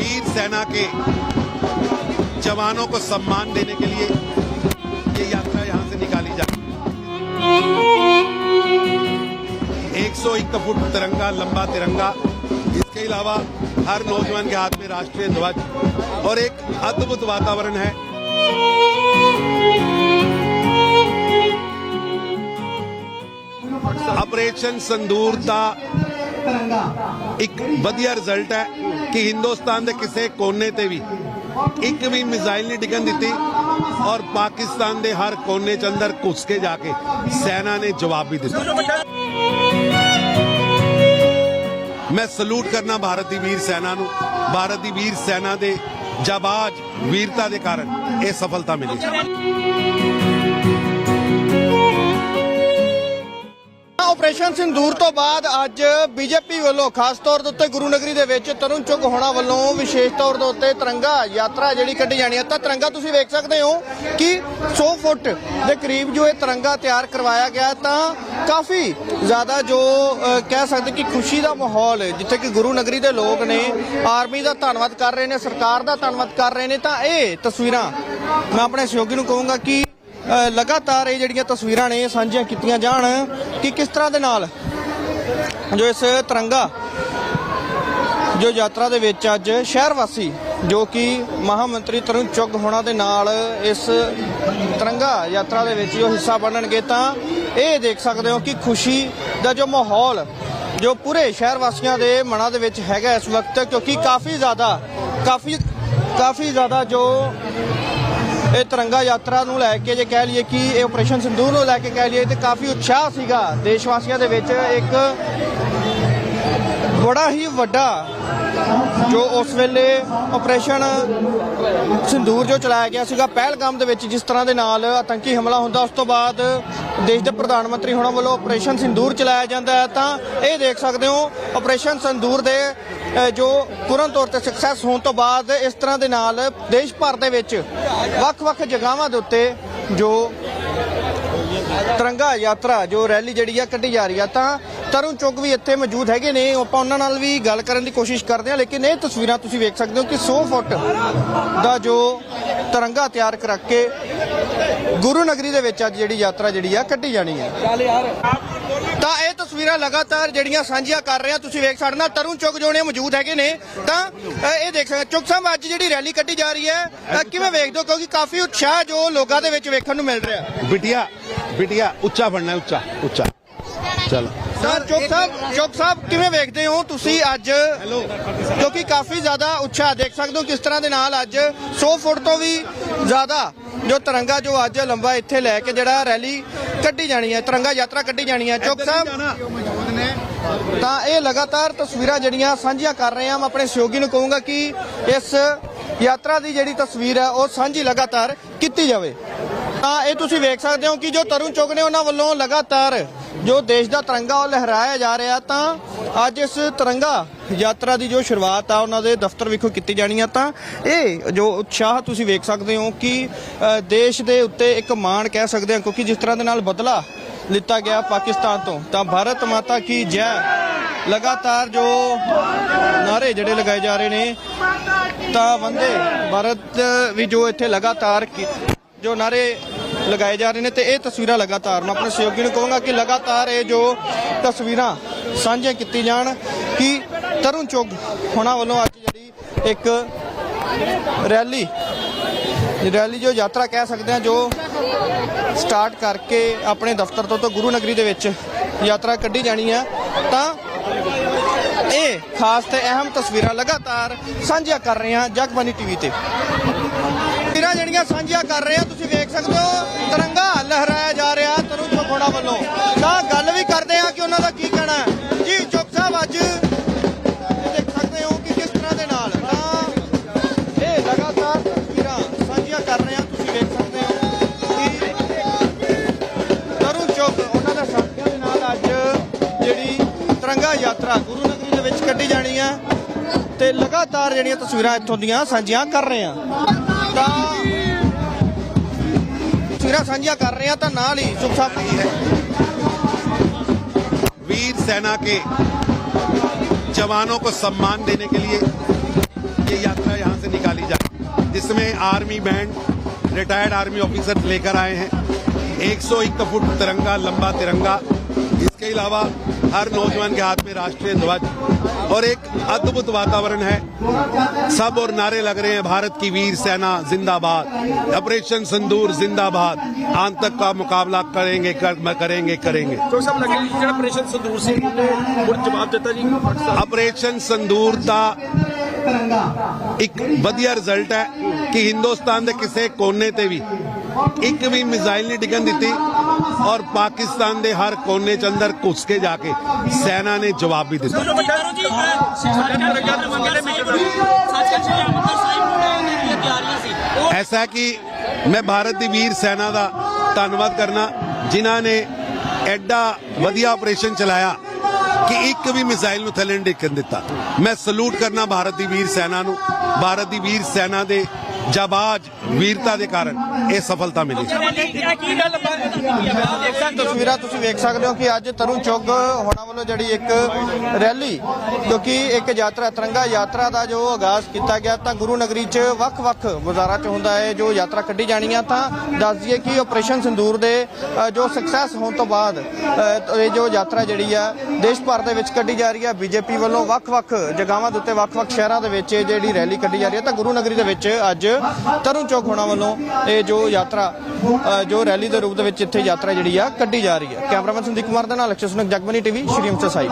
वीर सेना के जवानों को सम्मान देने के लिए ये यात्रा यहाँ से निकाली जाती एक सौ एक फुट तिरंगा लंबा तिरंगा। इसके अलावा हर नौजवान के हाथ में राष्ट्रीय ध्वज और एक अद्भुत वातावरण है। ऑपरेशन संदूर का एक बढ़िया रिज़ल्ट है। ਕਿ ਹਿੰਦੁਸਤਾਨ ਦੇ ਕਿਸੇ ਕੋਨੇ ਤੇ ਵੀ ਇੱਕ ਵੀ ਮਿਜ਼ਾਈਲ ਨਹੀਂ ਡਿੱਗਣ ਦਿੱਤੀ ਔਰ ਪਾਕਿਸਤਾਨ ਦੇ ਹਰ ਕੋਨੇ ਚ ਅੰਦਰ ਘੁਸ ਕੇ ਜਾ ਕੇ ਸੈਨਾ ਨੇ ਜਵਾਬ ਵੀ ਦਿੱਤਾ। ਮੈਂ ਸਲੂਟ ਕਰਨਾ ਭਾਰਤ ਦੀ ਵੀਰ ਸੈਨਾ ਨੂੰ। ਭਾਰਤ ਦੀ ਵੀਰ ਸੈਨਾ ਦੇ ਜਾਬਾਜ਼ ਵੀਰਤਾ ਦੇ ਕਾਰਨ ਇਹ ਸਫਲਤਾ ਮਿਲੀ। ਆਪਰੇਸ਼ਨ ਸਿੰਦੂਰ ਤੋਂ ਬਾਅਦ ਅੱਜ ਬੀਜੇਪੀ ਵੱਲੋਂ ਖਾਸ ਤੌਰ ਦੇ ਉੱਤੇ ਗੁਰੂ ਨਗਰੀ ਦੇ ਵਿੱਚ ਤਰੁਣ ਚੁੱਕ ਹੋਣਾ ਵੱਲੋਂ ਵਿਸ਼ੇਸ਼ ਤੌਰ ਦੇ ਉੱਤੇ ਤਿਰੰਗਾ ਯਾਤਰਾ ਜਿਹੜੀ ਕੱਢੀ ਜਾਣੀ ਹੈ। ਤਾਂ ਤਿਰੰਗਾ ਤੁਸੀਂ ਵੇਖ ਸਕਦੇ ਹੋ ਕਿ 100 ਫੁੱਟ ਦੇ ਕਰੀਬ ਜੋ ਇਹ ਤਿਰੰਗਾ ਤਿਆਰ ਕਰਵਾਇਆ ਗਿਆ ਤਾਂ ਕਾਫੀ ਜ਼ਿਆਦਾ ਜੋ ਕਹਿ ਸਕਦੇ ਕਿ ਖੁਸ਼ੀ ਦਾ ਮਾਹੌਲ ਹੈ, ਜਿੱਥੇ ਕਿ ਗੁਰੂ ਨਗਰੀ ਦੇ ਲੋਕ ਨੇ ਆਰਮੀ ਦਾ ਧੰਨਵਾਦ ਕਰ ਰਹੇ ਨੇ ਸਰਕਾਰ ਦਾ ਧੰਨਵਾਦ ਕਰ ਰਹੇ ਨੇ। ਤਾਂ ਇਹ ਤਸਵੀਰਾਂ ਮੈਂ ਆਪਣੇ ਸਹਿਯੋਗੀ ਨੂੰ ਕਹੂੰਗਾ ਕਿ ਲਗਾਤਾਰ ਇਹ ਜਿਹੜੀਆਂ ਤਸਵੀਰਾਂ ਨੇ, ਇਹ ਸਾਂਝੀਆਂ ਕੀਤੀਆਂ ਜਾਣ, ਕਿ ਕਿਸ ਤਰ੍ਹਾਂ ਦੇ ਨਾਲ ਜੋ ਇਸ ਤਿਰੰਗਾ, ਜੋ ਯਾਤਰਾ ਦੇ ਵਿੱਚ ਅੱਜ ਸ਼ਹਿਰ ਵਾਸੀ ਜੋ ਕਿ ਮਹਾਮੰਤਰੀ ਤਰੁਣ ਚੁੱਗ ਹੋਣਾ ਦੇ ਨਾਲ ਇਸ ਤਿਰੰਗਾ ਯਾਤਰਾ ਦੇ ਵਿੱਚ ਜੋ ਹਿੱਸਾ ਬਣਨਗੇ, ਤਾਂ ਇਹ ਦੇਖ ਸਕਦੇ ਹੋ ਕਿ ਖੁਸ਼ੀ ਦਾ ਜੋ ਮਾਹੌਲ, ਜੋ ਪੂਰੇ ਸ਼ਹਿਰ ਵਾਸੀਆਂ ਦੇ ਮਨਾਂ ਦੇ ਵਿੱਚ ਹੈਗਾ ਇਸ ਵਕਤ, ਕਿਉਂਕਿ ਕਾਫੀ ਜ਼ਿਆਦਾ, ਕਾਫੀ ਕਾਫੀ ਜ਼ਿਆਦਾ ਜੋ ਇਹ ਤਿਰੰਗਾ ਯਾਤਰਾ ਨੂੰ ਲੈ ਕੇ ਜੇ ਕਹਿ ਲਈਏ ਕਿ ਇਹ ਆਪਰੇਸ਼ਨ ਸਿੰਧੂਰ ਨੂੰ ਲੈ ਕੇ ਕਹਿ ਲਈਏ ਤੇ ਕਾਫੀ ਉਤਸ਼ਾਹ ਸੀਗਾ ਦੇਸ਼ ਵਾਸੀਆਂ ਦੇ ਵਿੱਚ। ਇੱਕ ਬੜਾ ਹੀ ਵੱਡਾ ਜੋ ਉਸ ਵੇਲੇ ਆਪਰੇਸ਼ਨ ਸਿੰਦੂਰ ਜੋ ਚਲਾਇਆ ਗਿਆ ਸੀਗਾ, ਪਹਿਲਗਾਮ ਦੇ ਵਿੱਚ ਜਿਸ ਤਰ੍ਹਾਂ ਦੇ ਨਾਲ ਆਤੰਕੀ ਹਮਲਾ ਹੁੰਦਾ, ਉਸ ਤੋਂ ਬਾਅਦ ਦੇਸ਼ ਦੇ ਪ੍ਰਧਾਨ ਮੰਤਰੀ ਹੋਣਾ ਵੱਲੋਂ ਆਪਰੇਸ਼ਨ ਸਿੰਦੂਰ ਚਲਾਇਆ ਜਾਂਦਾ ਹੈ। ਤਾਂ ਇਹ ਦੇਖ ਸਕਦੇ ਹੋ ਆਪਰੇਸ਼ਨ ਸਿੰਦੂਰ ਦੇ ਜੋ ਪੂਰਨ ਤੌਰ ਤੇ ਸਕਸੈਸ ਹੋਣ ਤੋਂ ਬਾਅਦ ਇਸ ਤਰ੍ਹਾਂ ਦੇ ਨਾਲ ਦੇਸ਼ ਭਰ ਦੇ ਵਿੱਚ ਵੱਖ-ਵੱਖ ਜਗ੍ਹਾਵਾਂ ਦੇ ਉੱਤੇ ਜੋ ਤਿਰੰਗਾ ਯਾਤਰਾ, ਜੋ ਰੈਲੀ ਜਿਹੜੀ ਆ ਕੱਢੀ ਜਾ ਰਹੀ ਆ, ਤਾਂ ਤਰੁਣ ਚੁੱਕ ਵੀ ਇੱਥੇ ਮੌਜੂਦ ਹੈਗੇ ਨੇ। ਆਪਾਂ ਉਹਨਾਂ ਨਾਲ ਵੀ ਗੱਲ ਕਰਨ ਦੀ ਕੋਸ਼ਿਸ਼ ਕਰਦੇ ਹਾਂ, ਲੇਕਿਨ ਇਹ ਤਸਵੀਰਾਂ ਤੁਸੀਂ ਵੇਖ ਸਕਦੇ ਹੋ ਕਿ 100 ਫੁੱਟ ਦਾ ਜੋ ਤਿਰੰਗਾ ਤਿਆਰ ਕਰਕੇ ਗੁਰੂ ਨਗਰੀ ਦੇ ਵਿੱਚ ਅੱਜ ਜਿਹੜੀ ਯਾਤਰਾ ਜਿਹੜੀ ਆ ਕੱਢੀ ਜਾਣੀ ਹੈ। ਤਾਂ ਇਹ ਤਸਵੀਰਾਂ ਲਗਾਤਾਰ ਜਿਹੜੀਆਂ ਸਾਂਝੀਆਂ ਕਰ ਰਹੇ ਆ ਤੁਸੀਂ ਵੇਖ ਸਾਡੇ ਨਾਲ ਤਰੁਣ ਚੁੱਕ ਜੋਣੇ ਮੌਜੂਦ ਹੈਗੇ ਨੇ ਤਾਂ ਇਹ ਦੇਖ ਚੁੱਕ ਸਾਹਿਬ ਅੱਜ ਜਿਹੜੀ ਰੈਲੀ ਕੱਢੀ ਜਾ ਰਹੀ ਹੈ ਤਾਂ ਕਿਵੇਂ ਵੇਖਦੇ ਹੋ? ਕਿਉਂਕਿ ਕਾਫੀ ਉਤਸ਼ਾਹ ਜੋ ਲੋਕਾਂ ਦੇ ਵਿੱਚ ਵੇਖਣ ਨੂੰ ਮਿਲ ਰਿਹਾ। ਬਿਟਿਆ ਬਿਟਿਆ ਉੱਚਾ ਬਣਨਾ ਉੱਚਾ ਉੱਚਾ। ਚਲ। ਤਾਂ ਚੁੱਕ ਸਾਹਿਬ ਚੋਕ ਸਾਹਿਬ ਕਿਵੇਂ ਵੇਖਦੇ ਹੋ ਤੁਸੀਂ ਅੱਜ? ਕਿਉਂਕਿ ਕਾਫੀ ਜ਼ਿਆਦਾ ਉਤਸ਼ਾਹ ਦੇਖ ਸਕਦੇ ਹੋ ਕਿਸ ਤਰ੍ਹਾਂ ਦੇ ਨਾਲ ਅੱਜ 100 ਫੁੱਟ ਤੋਂ ਵੀ ਜ਼ਿਆਦਾ ਜੋ ਤਿਰੰਗਾ ਜੋ ਅੱਜ ਲੰਬਾ ਇੱਥੇ ਲੈ ਕੇ ਜਿਹੜਾ ਰੈਲੀ ਕੱਢੀ ਜਾਣੀ ਹੈ ਤਿਰੰਗਾ ਯਾਤਰਾ ਕੱਢੀ ਜਾਣੀ ਹੈ। ਚੁੱਕ ਸਾਹਿਬ। ਤਾਂ ਇਹ ਲਗਾਤਾਰ ਤਸਵੀਰਾਂ ਜਿਹੜੀਆਂ ਸਾਂਝੀਆਂ ਕਰ ਰਹੇ ਹਾਂ ਮੈਂ ਆਪਣੇ ਸਹਿਯੋਗੀ ਨੂੰ ਕਹੂੰਗਾ ਕਿ ਇਸ ਯਾਤਰਾ ਦੀ ਜਿਹੜੀ ਤਸਵੀਰ ਹੈ ਉਹ ਸਾਂਝੀ ਲਗਾਤਾਰ ਕੀਤੀ ਜਾਵੇ। ਤਾਂ ਇਹ ਤੁਸੀਂ ਵੇਖ ਸਕਦੇ ਹੋ ਕਿ ਜੋ ਤਰੁਣ ਚੁੱਗ ਨੇ ਉਹਨਾਂ ਵੱਲੋਂ ਲਗਾਤਾਰ ਜੋ ਦੇਸ਼ ਦਾ ਤਿਰੰਗਾ ਉਹ ਲਹਿਰਾਇਆ ਜਾ ਰਿਹਾ ਤਾਂ ਅੱਜ ਇਸ ਤਿਰੰਗਾ ਯਾਤਰਾ ਦੀ ਜੋ ਸ਼ੁਰੂਆਤ ਆ, ਉਹਨਾਂ ਦੇ ਦਫ਼ਤਰ ਵਿਖੋਂ ਕੀਤੀ ਜਾਣੀ ਆ ਤਾਂ ਇਹ ਜੋ ਉਤਸ਼ਾਹ ਤੁਸੀਂ ਵੇਖ ਸਕਦੇ ਹੋ ਕਿ ਦੇਸ਼ ਦੇ ਉੱਤੇ ਇੱਕ ਮਾਣ ਕਹਿ ਸਕਦੇ ਹਾਂ ਕਿਉਂਕਿ ਜਿਸ ਤਰ੍ਹਾਂ ਦੇ ਨਾਲ ਬਦਲਾ ਲਿੱਤਾ ਗਿਆ ਪਾਕਿਸਤਾਨ ਤੋਂ, ਤਾਂ ਭਾਰਤ ਮਾਤਾ ਕੀ ਜੈ? ਲਗਾਤਾਰ ਜੋ ਨਾਰੇ ਜਿਹੜੇ ਲਗਾਏ ਜਾ ਰਹੇ ਨੇ, ਤਾਂ ਵੰਦੇ ਭਾਰਤ ਵੀ ਜੋ ਇੱਥੇ ਲਗਾਤਾਰ ਜੋ ਨਾਰੇ ਲਗਾਏ ਜਾ ਰਹੇ ਨੇ ਤੇ ਇਹ ਤਸਵੀਰਾਂ ਲਗਾਤਾਰ ਮੈਂ ਆਪਣੇ ਸਹਿਯੋਗੀ ਨੂੰ ਕਹੂੰਗਾ ਕਿ ਲਗਾਤਾਰ ਇਹ ਜੋ ਤਸਵੀਰਾਂ ਸਾਂਝੀਆਂ ਕੀਤੀ ਜਾਣ ਕਿ ਤਰੁਣ ਚੁੱਗ ਹੋਣਾ ਵੱਲੋਂ ਅੱਜ ਜਿਹੜੀ ਇੱਕ ਰੈਲੀ ਰੈਲੀ ਜੋ ਯਾਤਰਾ ਕਹਿ ਸਕਦੇ ਹਾਂ ਜੋ ਸਟਾਰਟ ਕਰਕੇ ਆਪਣੇ ਦਫ਼ਤਰ ਤੋਂ ਤੋਂ ਗੁਰੂ ਨਗਰੀ ਦੇ ਵਿੱਚ ਯਾਤਰਾ ਕੱਢੀ ਜਾਣੀ ਹੈ ਤਾਂ ਇਹ ਖਾਸ ਤੇ ਅਹਿਮ ਤਸਵੀਰਾਂ ਲਗਾਤਾਰ ਸਾਂਝੀਆਂ ਕਰ ਰਹੇ ਹਾਂ ਜਗਬਾਨੀ ਟੀਵੀ ਤੇ। ਤਸਵੀਰਾਂ ਜਿਹੜੀਆਂ ਸਾਂਝੀਆਂ ਕਰ ਰਹੇ ਆ, ਤੁਸੀਂ ਵੇਖ ਸਕਦੇ ਹੋ, ਤਿਰੰਗਾ ਲਹਿਰਾਇਆ ਜਾ ਰਿਹਾ ਤਰੁਣ ਚੋਖੋੜਾ ਵੱਲੋਂ। ਤਾਂ ਗੱਲ ਵੀ ਕਰਦੇ ਆ ਕਿ ਉਹਨਾਂ ਦਾ ਕੀ ਕਹਿਣਾ ਹੈ। ਜੀ, ਚੁੱਕ ਸਾਹਿਬ ਅੱਜ ਦੇਖ ਸਕਦੇ ਹੋ ਕਿ ਕਿਸ ਤਰ੍ਹਾਂ ਦੇ ਨਾਲ। ਤਾਂ ਇਹ ਲਗਾਤਾਰ ਤਸਵੀਰਾਂ ਸਾਂਝੀਆਂ ਕਰ ਰਹੇ ਆ, ਤੁਸੀਂ ਵੇਖ ਸਕਦੇ ਹੋ ਕਿ ਤਰੁਣ ਚੁੱਕ, ਉਹਨਾਂ ਦਾ ਸਾਥੀਆਂ ਦੇ ਨਾਲ ਅੱਜ ਜਿਹੜੀ ਤਿਰੰਗਾ ਯਾਤਰਾ ਗੁਰੂ ਨਗਰੀ ਦੇ ਵਿੱਚ ਕੱਢੀ ਜਾਣੀ ਹੈ ਤੇ ਲਗਾਤਾਰ ਜਿਹੜੀਆਂ ਤਸਵੀਰਾਂ ਇੱਥੋਂ ਦੀਆਂ ਸਾਂਝੀਆਂ ਕਰ ਰਹੇ ਆ। ਤਾਂ ਤਸਵੀਰਾਂ ਸਾਂਝੀਆਂ ਕਰ ਰਹੇ ਆ ਤਾਂ ਨਾਲ ਹੀ ਸੁਖ ਸਾਹਿਬ वीर सेना के जवानों को सम्मान देने के लिए ये यात्रा इसमें army band retired army officer लेकर आए हैं 101 फुट तिरंगा लंबा तिरंगा इसके अलावा हर नौजवान के हाथ में राष्ट्रीय ध्वज और एक अद्भुत वातावरण है सब और नारे लग रहे हैं भारत की वीर सेना जिंदाबाद ऑपरेशन संदूर जिंदाबाद आतंक का मुकाबला करेंगे कर, करेंगे करेंगे ਚੌਕ ਸਾਹਿਬ ਲੱਗੇ ਜੀ ਜਿਹੜਾ ਆਪਰੇਸ਼ਨ ਸੰਦੂਰ ਸਿੰਘ ਨੇ ਹੁਣ ਜਵਾਬ ਦਿੱਤਾ ਜੀ ਪਾਕਿਸਤਾਨ ਆਪਰੇਸ਼ਨ ਸੰਦੂਰ ਦਾ ਇੱਕ ਵਧੀਆ ਰਿਜ਼ਲਟ ਹੈ ਕਿ ਹਿੰਦੁਸਤਾਨ ਦੇ ਕਿਸੇ ਕੋਨੇ ਤੇ ਵੀ ਇੱਕ ਵੀ ਮਿਜ਼ਾਈਲ ਨਹੀਂ ਡਿੱਗਣ ਦਿੱਤੀ ਔਰ ਪਾਕਿਸਤਾਨ ਦੇ ਹਰ ਕੋਨੇ ਚ ਅੰਦਰ ਘੁਸ ਕੇ ਜਾ ਕੇ ਸੈਨਾ ਨੇ ਜਵਾਬ ਵੀ ਦਿੱਤਾ। ਐਸਾ ਕਿ ਮੈਂ ਭਾਰਤ ਦੀ ਵੀਰ ਸੈਨਾ ਦਾ ਧੰਨਵਾਦ ਕਰਨਾ ਜਿਨ੍ਹਾਂ ਨੇ ਐਡਾ ਵਧੀਆ ਆਪਰੇਸ਼ਨ ਚਲਾਇਆ ਕਿ ਇੱਕ ਵੀ ਮਿਜ਼ਾਈਲ ਨੂੰ ਥੱਲੇ ਨਹੀਂ ਡਿੱਗਣ ਦਿੱਤਾ। ਮੈਂ ਸਲੂਟ ਕਰਨਾ ਭਾਰਤ ਦੀ ਵੀਰ ਸੈਨਾ ਨੂੰ। ਭਾਰਤ ਦੀ ਵੀਰ ਸੈਨਾ ਦੇ ਜਾਬਾਜ਼ ਵੀਰਤਾ ਦੇ ਕਾਰਨ ਇਹ ਸਫਲਤਾ ਮਿਲੀ। ਤਸਵੀਰਾਂ, ਤੁਸੀਂ ਵੇਖ ਸਕਦੇ ਹੋ ਕਿ ਅੱਜ ਤਰੁਣ ਚੁੱਗ ਹੋਣਾ ਵੱਲੋਂ ਜਿਹੜੀ ਇੱਕ ਰੈਲੀ, ਕਿਉਂਕਿ ਇੱਕ ਯਾਤਰਾ, ਤਿਰੰਗਾ ਯਾਤਰਾ ਦਾ ਜੋ ਆਗਾਜ਼ ਕੀਤਾ ਗਿਆ, ਤਾਂ ਗੁਰੂ ਨਗਰੀ 'ਚ ਵੱਖ-ਵੱਖ ਬਾਜ਼ਾਰਾਂ 'ਚ ਹੁੰਦਾ ਹੈ ਜੋ ਯਾਤਰਾ ਕੱਢੀ ਜਾਣੀ ਆ ਤਾਂ ਦੱਸ ਦਈਏ ਕਿ ਆਪਰੇਸ਼ਨ ਸਿੰਦੂਰ ਦੇ ਜੋ ਸਕਸੈਸ ਹੋਣ ਤੋਂ ਬਾਅਦ ਇਹ ਜੋ ਯਾਤਰਾ ਜਿਹੜੀ ਆ, ਦੇਸ਼ ਭਰ ਦੇ ਵਿੱਚ ਕੱਢੀ ਜਾ ਰਹੀ ਹੈ ਬੀਜੇਪੀ ਵੱਲੋਂ ਵੱਖ-ਵੱਖ ਜਗ੍ਹਾਵਾਂ ਦੇ ਉੱਤੇ ਵੱਖ-ਵੱਖ ਸ਼ਹਿਰਾਂ ਦੇ ਵਿੱਚ ਇਹ ਜਿਹੜੀ ਰੈਲੀ ਕੱਢੀ ਜਾ ਰਹੀ ਹੈ ਤਾਂ ਗੁਰੂ ਨਗਰੀ ਦੇ ਵਿੱਚ ਅੱਜ ਤਰੁਣ ਚੌਕ ਹੋਣਾ ਵੱਲੋਂ ਇਹ ਜੋ ਯਾਤਰਾ ਜੋ ਰੈਲੀ ਦੇ ਰੂਪ ਦੇ ਵਿੱਚ ਇੱਥੇ ਯਾਤਰਾ ਜਿਹੜੀ ਆ ਕੱਢੀ ਜਾ ਰਹੀ ਹੈ। ਕੈਮਰਾਮੈਨ ਸੰਦੀਪ ਕੁਮਾਰ ਦੇ ਨਾਲ ਅਕਸ਼ਰ ਸੁਨਕ ਜਗਬਨੀ ਟੀਵੀ, ਸ਼੍ਰੀ ਅੰਮ੍ਰਿਤਸਰ ਸਾਹਿਬ।